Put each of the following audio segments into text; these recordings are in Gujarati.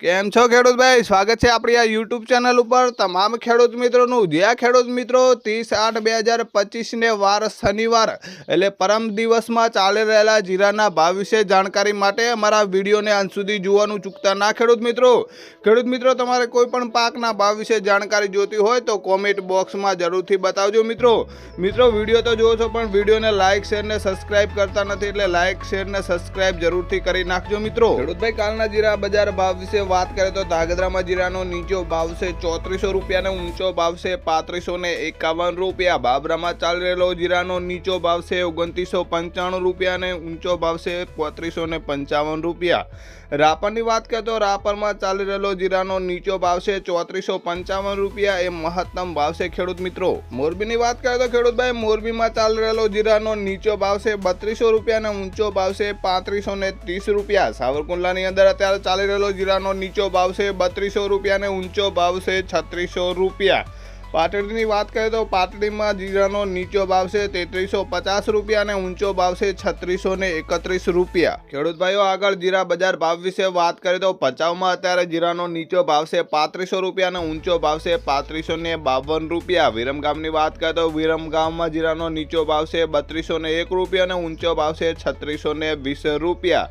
કેમ છો ખેડૂત ભાઈ સ્વાગત છે આપણી આ યુટ્યુબ ચેનલ ઉપર. તમામ ખેડૂત મિત્રોનું જ્યાં ખેડૂત મિત્રો ત્રીસ આઠ બે હજાર પચીસને વાર શનિવાર, એટલે પરમ દિવસમાં ચાલી રહેલા જીરાના ભાવ વિશે જાણકારી માટે અમારા વિડીયોને અંત સુધી જોવાનું ચૂકતા ના ખેડૂત મિત્રો. ખેડૂત મિત્રો, તમારે કોઈ પણ પાકના ભાવ વિશે જાણકારી જોતી હોય તો કોમેન્ટ બોક્સમાં જરૂરથી બતાવજો મિત્રો. મિત્રો, વીડિયો તો જોવો છો, પણ વિડીયોને લાઇક શેર સબસ્ક્રાઇબ કરતા નથી, એટલે લાઇક શેર સબસ્ક્રાઇબ જરૂરથી કરી નાખજો મિત્રો. ખેડૂતભાઈ, કાલના જીરા બજાર ભાવ વિશે વાત કરીએ તો ધાગધ્રામાં જીરાનો નીચો ભાવ છે ચોત્રીસો રૂપિયાનો ઊંચો ભાવ છે પાંત્રીસો ને એકાવન રૂપિયા. બાબરામાં ચાલી રહેલો જીરાનો નીચો ભાવ છે ઓગણત્રીસો પંચાણું રૂપિયા અને ઊંચો ભાવ છે પોત્રીસો ને પંચાવન રૂપિયા. રાપરની વાત કરીએ તો રાપરમાં ચાલી રહેલો જીરાનો નીચો ભાવ છે ચોત્રીસો પંચાવન રૂપિયા. એ મહત્તમ ભાવ છે ખેડૂત મિત્રો. મોરબીની વાત કરીએ તો ખેડૂતભાઈ, મોરબીમાં ચાલી રહેલો જીરાનો નીચો ભાવ છે બત્રીસો રૂપિયા અને ઊંચો ભાવ છે પાંત્રીસો ને ત્રીસ રૂપિયા. સાવરકુંડલાની અંદર અત્યારે ચાલી રહેલો જીરાનો નીચો ભાવ છે, બત્રીસો રૂપિયા અને ઊંચો ભાવ છે, છત્રીસો રૂપિયા. પાટડીની વાત કરીએ તો પાટડીમાં જીરાનો નીચો ભાવ છે, તેત્રીસો પચાસ રૂપિયા અને ઊંચો ભાવ છે, છત્રીસો ને એકત્રીસ રૂપિયા. ખેડૂત ભાઈઓ, આગળ જીરા બજાર ભાવ વિશે વાત કરીએ તો ભચાઉમાં અત્યારે જીરાનો નીચો ભાવ છે, પાંત્રીસો રૂપિયા અને ઊંચો ભાવ છે, પાંત્રીસો ને બાવન રૂપિયા. વિરમગામની વાત કરીએ તો વિરમગામમાં જીરાનો નીચો ભાવ છે, બત્રીસો ને એક રૂપિયા અને ઊંચો ભાવ છે, છત્રીસો ને વીસ રૂપિયા.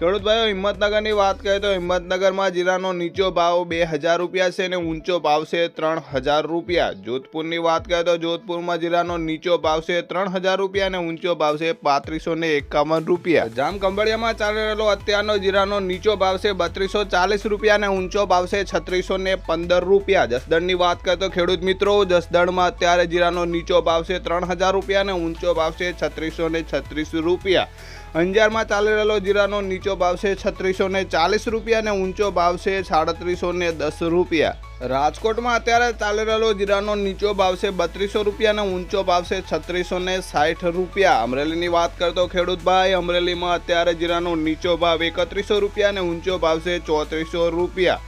ખેડૂત ભાઈઓ હિંમતનગરની વાત કરીએ તો હિંમતનગરમાં જીરાનો નીચો ભાવ બે હજાર રૂપિયા છે અને ઊંચો ભાવ છે ત્રણ હજાર રૂપિયા. જોધપુરની વાત કરીએ તો જોધપુરમાં જીરાનો નીચો ભાવ છે ત્રણ હજાર રૂપિયા અને ઊંચો ભાવ છે પાંત્રીસો ને એકાવન રૂપિયા. જામ કંબળિયામાં ચાલી રહેલો અત્યારનો જીરાનો નીચો ભાવ છે બત્રીસો ચાલીસ રૂપિયા અને ઊંચો ભાવ છે છત્રીસો ને પંદર રૂપિયા. જસદણની વાત કરીએ તો ખેડૂત મિત્રો, જસદણમાં અત્યારે જીરાનો નીચો ભાવ છે ત્રણ હજાર રૂપિયા અને ઊંચો ભાવ છે છત્રીસો ને છત્રીસ રૂપિયા. અંજારમાં ચાલી રહેલો જીરાનો નીચો ભાવ છે છત્રીસો ચાલીસ રૂપિયા અને ઊંચો ભાવ છે સાડત્રીસો દસ રૂપિયા. રાજકોટમાં અત્યારે ચાલી રહેલો જીરાનો નીચો ભાવ છે બત્રીસો રૂપિયા અને ઊંચો ભાવ છે છત્રીસો ને સાઠ રૂપિયા. અમરેલીની વાત કરતો ખેડૂતભાઈ, અમરેલીમાં અત્યારે જીરાનો નીચો ભાવ એકત્રીસો રૂપિયા અને ઊંચો ભાવ છે ચોત્રીસો રૂપિયા.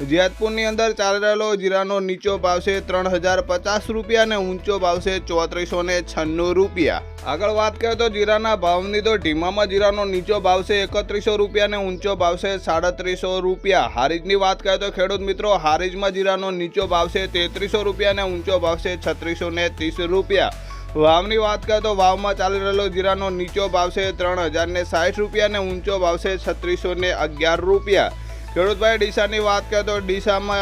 જેતપુરની અંદર ચાલી રહેલો જીરાનો નીચો ભાવ છે ત્રણ હજાર પચાસ રૂપિયા અને ઊંચો ભાવ છે ચોત્રીસો ને છન્નું રૂપિયા. આગળ વાત કરીએ તો જીરાના ભાવની તો ઢીમામાં જીરાનો નીચો ભાવ છે એકત્રીસો રૂપિયા અને ઊંચો ભાવ છે સાડત્રીસો રૂપિયા. હારીજની વાત કરીએ તો ખેડૂત મિત્રો, હારીજમાં જીરાનો નીચો ભાવ છે તેત્રીસો રૂપિયા અને ઊંચો ભાવ છે છત્રીસો ને ત્રીસ રૂપિયા. વાવની વાત કરીએ તો વાવમાં ચાલી રહેલો જીરાનો નીચો ભાવ છે ત્રણ હજાર ને સાઠ રૂપિયા અને ઊંચો ભાવ છે છત્રીસો ને અગિયાર રૂપિયા. ખેડૂતભાઈ ડીસાની વાત કરીએ તો ડીસામાં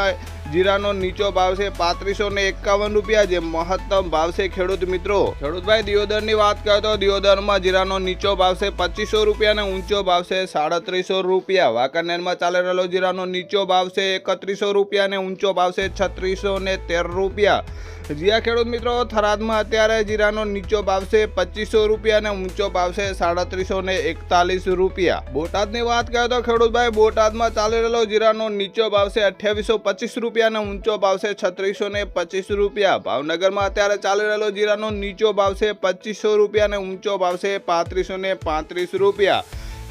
જીરાનો નીચો ભાવ છે પાંત્રીસો ને એકાવન રૂપિયા, જે મહત્તમ ભાવ છે ખેડૂત મિત્રો. ખેડૂતભાઈ દિયોદરની વાત કરીએ તો દિયોદરમાં જીરાનો નીચો ભાવ છે પચીસો રૂપિયા અને ઊંચો ભાવ છે સાડત્રીસો રૂપિયા. વાંકાનેરમાં ચાલી રહેલો જીરાનો નીચો ભાવ છે એકત્રીસો રૂપિયા અને ઊંચો ભાવ છે છત્રીસો ને તેર રૂપિયા. જીયા ખેડૂત મિત્રો, થરાદમાં અત્યારે જીરાનો નીચો ભાવ છે પચીસો રૂપિયા અને ઊંચો ભાવ છે સાડત્રીસો ને એકતાલીસ રૂપિયા. બોટાદની વાત કરીએ તો ખેડૂતભાઈ, બોટાદમાં ચાલી રહેલો જીરાનો નીચો ભાવ છે અઠ્યાવીસો પચીસ રૂપિયા અને ઊંચો ભાવ છે છત્રીસો ને પચીસ રૂપિયા. ભાવનગરમાં અત્યારે ચાલી રહેલો જીરાનો નીચો ભાવ છે પચીસો રૂપિયા અને ઊંચો ભાવ છે પાંત્રીસો ને પાંત્રીસ રૂપિયા.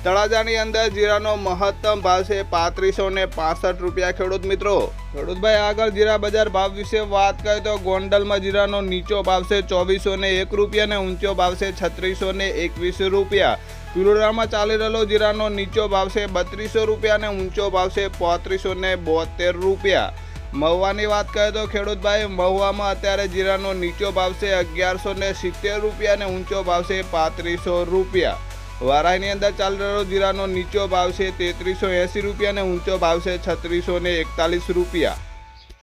તળાજાની અંદર જીરાનો મહત્તમ ભાવ છે પાંત્રીસો ને પાસઠ રૂપિયા. ખેડૂત મિત્રો, ખેડૂતભાઈ, આગળ જીરા બજાર ભાવ વિશે વાત કરીએ તો ગોંડલમાં જીરાનો નીચો ભાવ છે ચોવીસો ને એક રૂપિયા અને ઊંચો ભાવ છે છત્રીસો ને એકવીસ રૂપિયા. પિલોડામાં ચાલી રહેલો જીરાનો નીચો ભાવ છે બત્રીસો રૂપિયા અને ઊંચો ભાવ છે પોત્રીસો ને બોતેર રૂપિયા. મહુવાની વાત કરીએ તો ખેડૂતભાઈ મહુવામાં અત્યારે જીરાનો નીચો ભાવ છે અગિયારસો ને સિત્તેર રૂપિયા અને ઊંચો ભાવ છે પાંત્રીસો રૂપિયા. વારાઈની અંદર ચાલી રહેલો જીરાનો નીચો ભાવ છે તેત્રીસો એંસી રૂપિયા અને ઊંચો ભાવ છે છત્રીસો એકતાલીસ રૂપિયા.